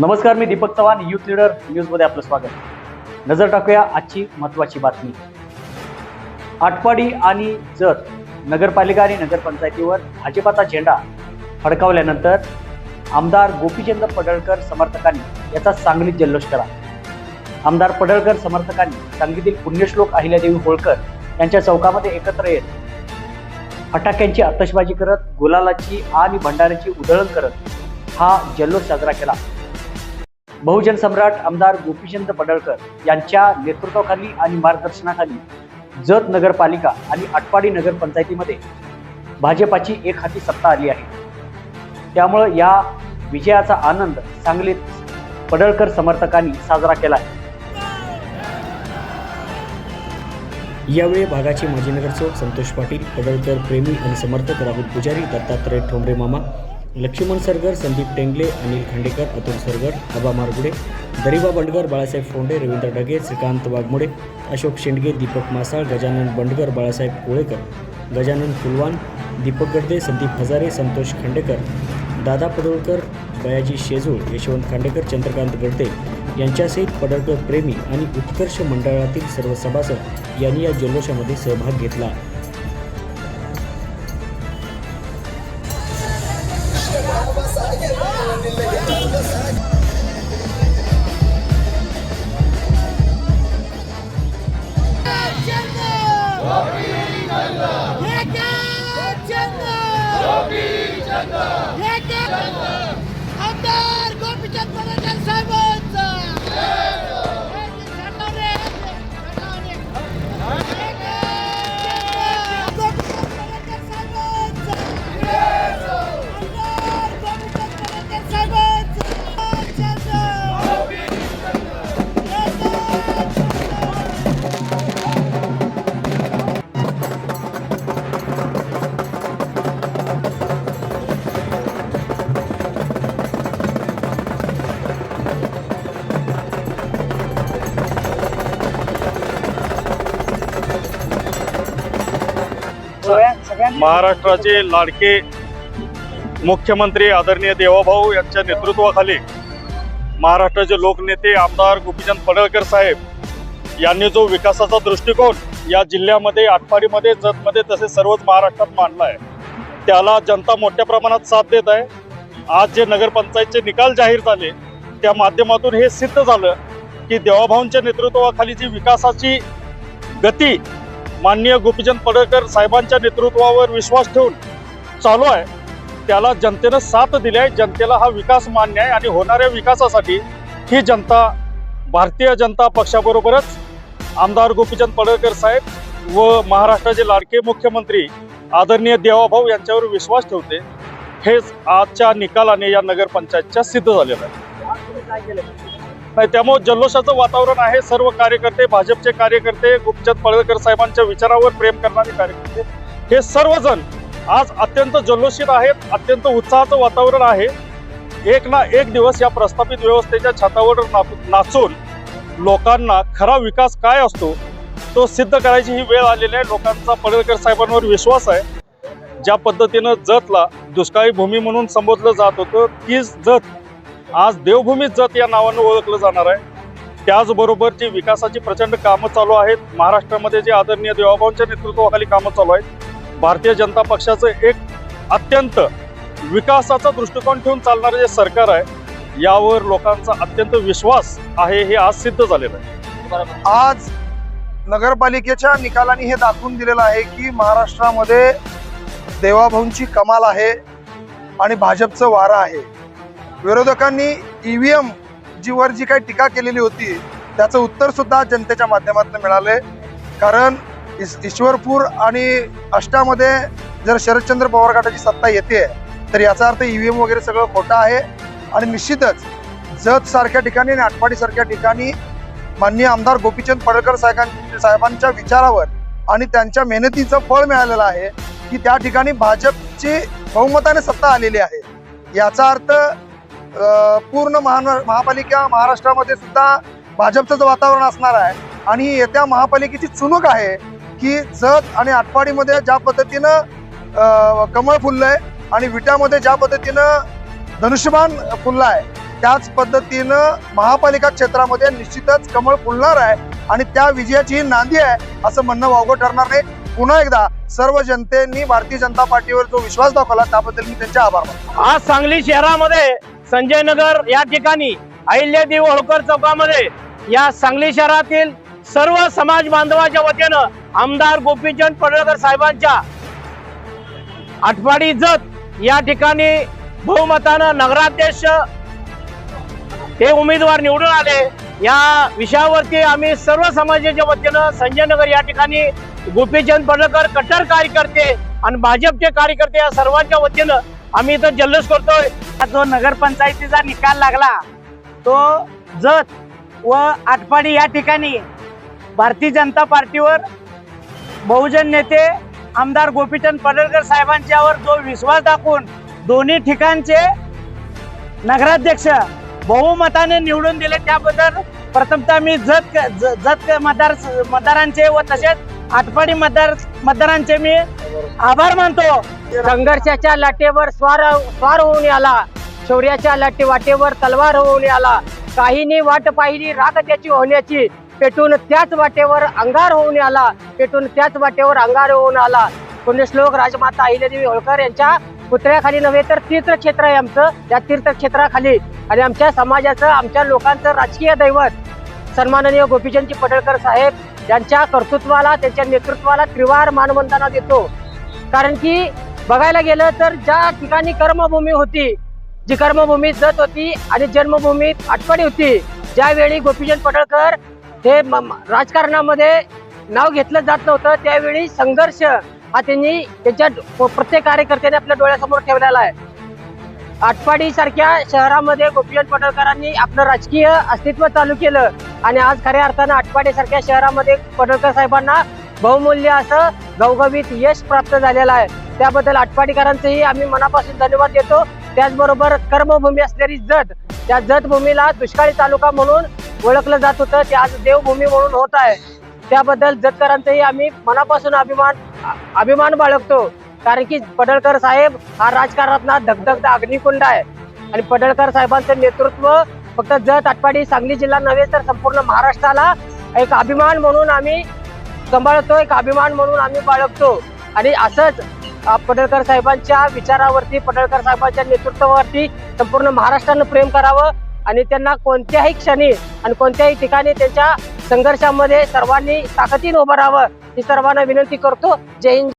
नमस्कार मी Deepak Chavan youth leader न्यूजमध्ये आपलं स्वागत. नजर टाकूया आजची महत्त्वाची बातमी. आटपाडी आणि जत नगरपालिका आणि नगरपंचायतीवर भाजपाचा झेंडा फडकावल्यानंतर आमदार गोपीचंद पडळकर समर्थकांनी याचा सांगलीत जल्लोष केला. आमदार पडळकर समर्थकांनी सांगलीतील पुण्यश्लोक अहिल्यादेवी होळकर यांच्या चौकामध्ये एकत्र येत फटाक्यांची आतषबाजी करत गुलालाची आणि भंडाऱ्याची उधळण करत हा जल्लोष साजरा केला. बहुजन सम्राट आमदार गोपीचंद पडळकर यांच्या नेतृत्वाखाली आणि मार्गदर्शनाखाली जत नगरपालिका आणि आटपाडी नगरपंचायतीमध्ये भाजपाची एक हाती सत्ता आली आहे. त्यामुळं या विजयाचा आनंद सांगलीत पडळकर समर्थकांनी साजरा केला आहे यावेळी भागाचे माजी नगरसेवक संतोष पाटील पडळकर प्रेमी आणि समर्थक राहुल पुजारी दत्तात्रय ठोंबरे मामा लक्ष्मण सरगर संदीप टेंगले अनिल खांडेकर अतुल सरगर आबा मारगुडे दरिबा बंडगर बाळासाहेब फोंडे रवींद्र डगे श्रीकांत वाघमोडे अशोक शेंडगे दीपक मासाळ गजानन बंडगर बाळासाहेब कोळेकर गजानन फुलवान दीपक गर्दे संदीप हजारे संतोष खांडेकर दादा पडोळकर बयाजी शेजूळ यशवंत खांडेकर चंद्रकांत गडदे यांच्यासहित पडळकर प्रेमी आणि उत्कर्ष मंडळातील सर्व सभासद यांनी या जल्लोषामध्ये सहभाग घेतला. गोपीचंद महाराष्ट्राचे लाडके मुख्यमंत्री आदरणीय देवाभाऊ यांच्या नेतृत्वाखाली महाराष्ट्राचे लोकनेते आमदार गोपीचंद पडळकर साहेब यांनी जो विकासाचा दृष्टिकोन या जिल्ह्यामध्ये आटपाडीमध्ये जतमध्ये तसेच सर्वच महाराष्ट्रात मांडला आहे त्याला जनता मोठ्या प्रमाणात साथ देत आहे. आज जे नगरपंचायतचे निकाल जाहीर झाले त्या माध्यमातून हे सिद्ध झालं की देवाभाऊंच्या नेतृत्वाखाली जी विकासाची गती माननीय गोपीचंद पडळकर साहेबांच्या नेतृत्वावर विश्वास ठेवून चालू आहे. त्याला जनतेनं साथ दिली आहे जनतेला हा विकास मान्य आहे आणि होणाऱ्या विकासासाठी ही जनता भारतीय जनता पक्षाबरोबरच आमदार गोपीचंद पडळकर साहेब व महाराष्ट्राचे लाडके मुख्यमंत्री आदरणीय देवाभाऊ यांच्यावर विश्वास ठेवते. हेच आजच्या निकालाने या नगरपंचायतच्या सिद्ध झालेलं आहे. त्यामुळे जल्लोषाचं वातावरण आहे. सर्व कार्यकर्ते भाजपचे कार्यकर्ते गुपचंद पडळकर साहेबांच्या विचारावर प्रेम करणारे कार्यकर्ते हे सर्वजण आज अत्यंत जल्लोषित आहेत. अत्यंत उत्साहाचं वातावरण आहे. एक ना एक दिवस या प्रस्थापित व्यवस्थेच्या छातावर नाचून लोकांना खरा विकास काय असतो तो सिद्ध करायची ही वेळ आलेली आहे. लोकांचा पडळकर साहेबांवर विश्वास आहे. ज्या पद्धतीनं जतला दुष्काळी भूमी म्हणून संबोधलं जात होतं तीच जत आज देवभूमी जत या नावानं ओळखलं जाणार आहे. त्याचबरोबर जी विकासाची प्रचंड कामं चालू आहेत. महाराष्ट्रामध्ये जे आदरणीय देवाभाऊंच्या नेतृत्वाखाली कामं चालू आहेत भारतीय जनता पक्षाचं एक अत्यंत विकासाचा दृष्टिकोन ठेवून चालणारं जे सरकार आहे यावर लोकांचा अत्यंत विश्वास आहे हे आज सिद्ध झालेलं आहे. आज नगरपालिकेच्या निकालाने हे दाखवून दिलेलं आहे की महाराष्ट्रामध्ये देवाभाऊंची कमाल आहे आणि भाजपचं वारं आहे. विरोधकांनी ईव्हीएम जीवर जी काही टीका केलेली होती त्याचं उत्तर सुद्धा जनतेच्या माध्यमातून मिळाले कारण इस ईश्वरपूर आणि अष्टामध्ये जर शरदचंद्र पवार गटाची सत्ता येते तर याचा अर्थ ईव्हीएम वगैरे सगळं खोटं आहे. आणि निश्चितच जत सारख्या ठिकाणी आणि आटपाडीसारख्या ठिकाणी माननीय आमदार गोपीचंद पडळकर साहेबां साहेबांच्या विचारावर आणि त्यांच्या मेहनतीचं फळ मिळालेलं आहे की त्या ठिकाणी भाजपची बहुमताने सत्ता आलेली आहे. याचा अर्थ पूर्ण महान महापालिका महाराष्ट्रामध्ये सुद्धा भाजपचंच वातावरण असणार आहे आणि येत्या महापालिकेची चुनूक आहे की जत आणि आटपाडीमध्ये ज्या पद्धतीनं कमळ फुललं आहे आणि विट्यामध्ये ज्या पद्धतीनं धनुष्यबाण फुललं आहे त्याच पद्धतीनं महापालिका क्षेत्रामध्ये निश्चितच कमळ फुलणार आहे आणि त्या विजयाची ही नांदी आहे असं म्हणणं वावगं ठरणार नाही. पुन्हा एकदा सर्व जनतेनी भारतीय जनता पार्टीवर जो विश्वास दाखवला त्याबद्दल मी त्यांचे आभार मानतो. आज सांगली शहरामध्ये संजय नगर या ठिकाणी अहिल्यादेवी होळकर चौकामध्ये या सांगली शहरातील सर्व समाज बांधवाच्या वतीनं आमदार गोपीचंद पडळकर साहेबांच्या आठवाडी जत या ठिकाणी बहुमतानं नगराध्यक्ष हे उमेदवार निवडून आले. या विषयावरती आम्ही सर्व समाजाच्या वतीनं संजय नगर या ठिकाणी गोपीचंद पडळकर कट्टर कार्यकर्ते आणि भाजपचे कार्यकर्ते या सर्वांच्या वतीनं आम्ही इथं जल्लोष करतोय. जो नगरपंचायतीचा निकाल लागला तो जत व आटपाडी या ठिकाणी भारतीय जनता पार्टीवर बहुजन नेते आमदार गोपीचंद पडळकर साहेबांच्यावर जो विश्वास दाखवून दोन्ही ठिकाणचे नगराध्यक्ष बहुमताने निवडून दिले त्याबद्दल प्रथमतः मी जत ज- जत मतदार मतदारांचे व तसेच आटपाडी मतदार मतदारांचे मी आभार मानतो. संघर्षाच्या लाटेवर स्वार स्वार होऊन आला शौर्याच्या लाटे वाटेवर तलवार होऊन आला काहींनी वाट पाहिली राग त्याची होण्याची पेटून त्याच वाटेवर अंगार होऊन आला पेटून त्याच वाटेवर अंगार होऊन आला. पुण्यश्लोक राजमाता अहिल्यादेवी होळकर यांच्या पुतळ्याखाली नव्हे तर तीर्थक्षेत्र आहे आमचं. त्या तीर्थक्षेत्राखाली आणि आमच्या समाजाचं आमच्या लोकांचं राजकीय दैवत. सन्माननीय गोपीचंदजी पडळकर साहेब त्यांच्या कर्तृत्वाला त्यांच्या नेतृत्वाला त्रिवार मानवंदना देतो. कारण की बघायला गेलं तर ज्या ठिकाणी कर्मभूमी होती जी कर्मभूमी जत होती आणि जन्मभूमी आटपाडी होती ज्यावेळी गोपीचंद पडळकर हे म- राजकारणामध्ये नाव घेतलं जात नव्हतं त्यावेळी संघर्ष हा त्यांनी त्यांच्या प्रत्येक कार्यकर्त्याने आपल्या डोळ्यासमोर ठेवलेला आहे. आटपाडी सारख्या शहरामध्ये गोपीचंद पडळकरांनी आपलं राजकीय अस्तित्व चालू केलं. आणि आज खऱ्या अर्थानं आटपाडी सारख्या शहरामध्ये पडळकर साहेबांना बहुमूल्य असं गवगवीत यश प्राप्त झालेलं आहे. त्याबद्दल आटपाडीकरांचेही आम्ही मनापासून धन्यवाद देतो. त्याचबरोबर कर्मभूमी असलेली जत त्या जत भूमीला दुष्काळी तालुका म्हणून ओळखलं जात होतं. ते आज देवभूमी म्हणून होत आहे. त्याबद्दल जतकरांचंही आम्ही मनापासून अभिमान अभिमान बाळगतो. कारण की पडळकर साहेब हा राजकारणातला धगधगदा अग्निकुंड आहे. आणि पडळकर साहेबांचं नेतृत्व फक्त जत आटपाडी सांगली जिल्हा नव्हे तर संपूर्ण महाराष्ट्राला एक अभिमान म्हणून आम्ही सांभाळतो एक अभिमान म्हणून आम्ही बाळगतो. आणि असंच पडळकर साहेबांच्या विचारावरती पडळकर साहेबांच्या नेतृत्वावरती संपूर्ण महाराष्ट्रानं प्रेम करावं आणि त्यांना कोणत्याही क्षणी आणि कोणत्याही ठिकाणी त्यांच्या संघर्षामध्ये सर्वांनी ताकदीने उभं राहावं ही सर्वांना विनंती करतो. जय हिंद.